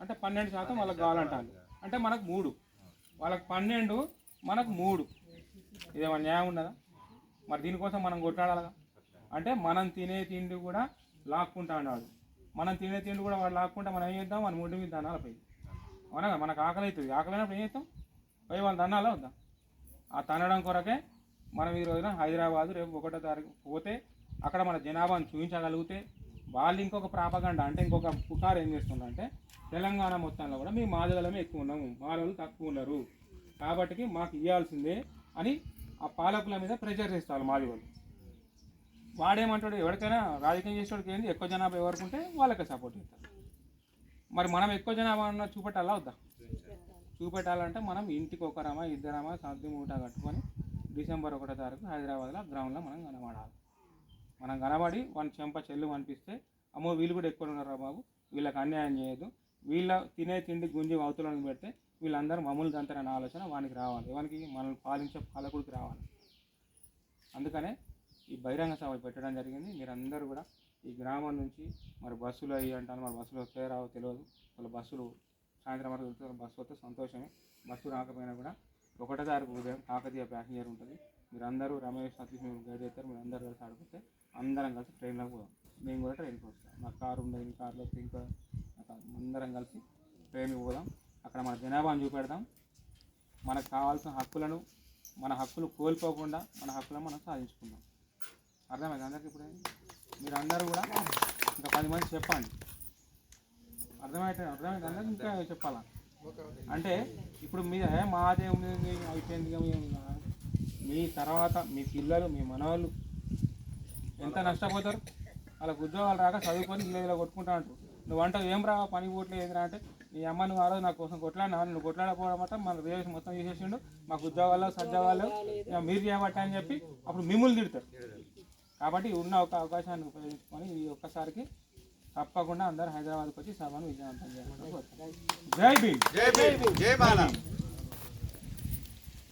అంటే పన్నెండు శాతం వాళ్ళకి కావాలంటాను అంటే మనకు మూడు. వాళ్ళకి పన్నెండు మనకు మూడు. ఇదేమన్నా న్యాయం ఉన్నదా? మరి దీనికోసం మనం కొట్లాడాలిగా అంటే మనం తినే తిండి కూడా లాక్కుంటా అన్నాడు. మనం తినే తిండి కూడా వాడు లాక్కుంటే మనం ఏం చేద్దాం? మన ముడ్డు మీద దన్నాల పోయి అవునా కదా? మనకు ఆకలి అవుతుంది. ఆకలి అయినప్పుడు ఏం చేస్తాం? పోయి వాళ్ళు దన్నాలా వద్దాం. ఆ తనడం కొరకే మనం ఈ రోజున హైదరాబాద్ రేపు ఒకటో తారీఖు పోతే అక్కడ మన జనాభాను చూపించగలిగితే వాళ్ళు ఇంకొక ప్రాపగండ అంటే ఇంకొక పుకారు ఏం చేస్తుందంటే తెలంగాణ మొత్తంలో కూడా మేము మాదిగలమే ఎక్కువ ఉన్నాము మాలలు తక్కువ ఉన్నారు. కాబట్టి మాకు ఇవ్వాల్సిందే అని ఆ పాలకుల మీద ప్రెషర్ చేస్తారు మాది వాళ్ళు వాడేమంటాడు ఎవరికైనా రాజకీయం చేసేవాడికి ఏంది? ఎక్కువ జనాభా ఎవరికి ఉంటే వాళ్ళకే సపోర్ట్ చేస్తారు. మరి మనం ఎక్కువ జనాభా ఉన్న చూపెట్టాలా వద్దా? చూపెట్టాలంటే మనం ఇంటికి ఒకరమా ఇద్దరమా సర్ది మూట కట్టుకొని డిసెంబర్ ఒకటో తారీఖు హైదరాబాద్లో గ్రౌండ్లో మనం కనబడాలి. మనం కనబడి వన్ చెంప చెల్లు అనిపిస్తే అమ్మో వీళ్ళు కూడా ఎక్కువ ఉన్నారా బాబు? వీళ్ళకి అన్యాయం చేయొద్దు. వీళ్ళ తినే తిండి గుంజి అవతలను పెడితే వీళ్ళందరూ మమ్మల్ని దంతారనే ఆలోచన వానికి రావాలి. వానికి మనల్ని పాలించే పాలకుడికి రావాలి. అందుకనే ఈ బహిరంగ సభ పెట్టడం జరిగింది. మీరందరూ కూడా ఈ గ్రామం నుంచి మరి బస్సులు అయ్యి అంటారు మరి బస్సులు వస్తాయో రావో తెలియదు. వాళ్ళ బస్సులు సాయంత్రం వరకు వెళ్తే బస్సు వస్తే సంతోషమే. బస్సు రాకపోయినా కూడా ఒకటో తారీఖు ఉదయం కాకతీయ ప్యాసింజర్ ఉంటుంది. మీరందరూ రమేష్ సతీష్ మేము గైడ్ చేస్తారు. మీరు అందరూ కలిసి ఆడిపోతే అందరం కలిసి ట్రైన్లో పోదాం. మేము కూడా ట్రైన్కి వస్తాం. మా కారు ఉండదు మీ కార్లో ఇంకా అందరం కలిసి ట్రైన్కి పోదాం. అక్కడ మన జనాభాను చూపెడదాం. మనకు కావాల్సిన హక్కులను మన హక్కులు కోల్పోకుండా మన హక్కులను మనం సాధించుకుందాం. అర్థమైంది అందరికి ఇప్పుడు? మీరు అందరూ కూడా ఇంకా పది మంది చెప్పండి. అర్థమైతే అర్థమైంది అందరికి ఇంకా చెప్పాలా? అంటే ఇప్పుడు మీద మాదే ఉంది అయిపోయింది మీ తర్వాత మీ పిల్లలు మీ మనవాళ్ళు ఎంత నష్టపోతారు? వాళ్ళకు ఉద్యోగాలు రాక చదువుకొని ఇలా ఇలా కొట్టుకుంటా అంటారు. నువ్వు వంట ఏం రా పని పోట్లేదు ఏదిరా అంటే నీ అమ్మ నువ్వు ఆ రోజు నా కోసం కొట్లాడినా నువ్వు కొట్లాడకపోవడం మాత్రం మన రిజర్వేషన్ మొత్తం చేసేసిండు మాకు ఉద్యోగాలు సజ్జాగాలు మీరు చేయబట్ట అని చెప్పి అప్పుడు మిమ్మల్ని తిడతారు. కాబట్టి ఉన్న ఒక అవకాశాన్ని ఉపయోగించుకొని ఈ ఒక్కసారికి తప్పకుండా అందరూ హైదరాబాద్కి వచ్చి సభను విజయవంతం చేయాలని జై భీమ్. జై భీమ్. జై బాలా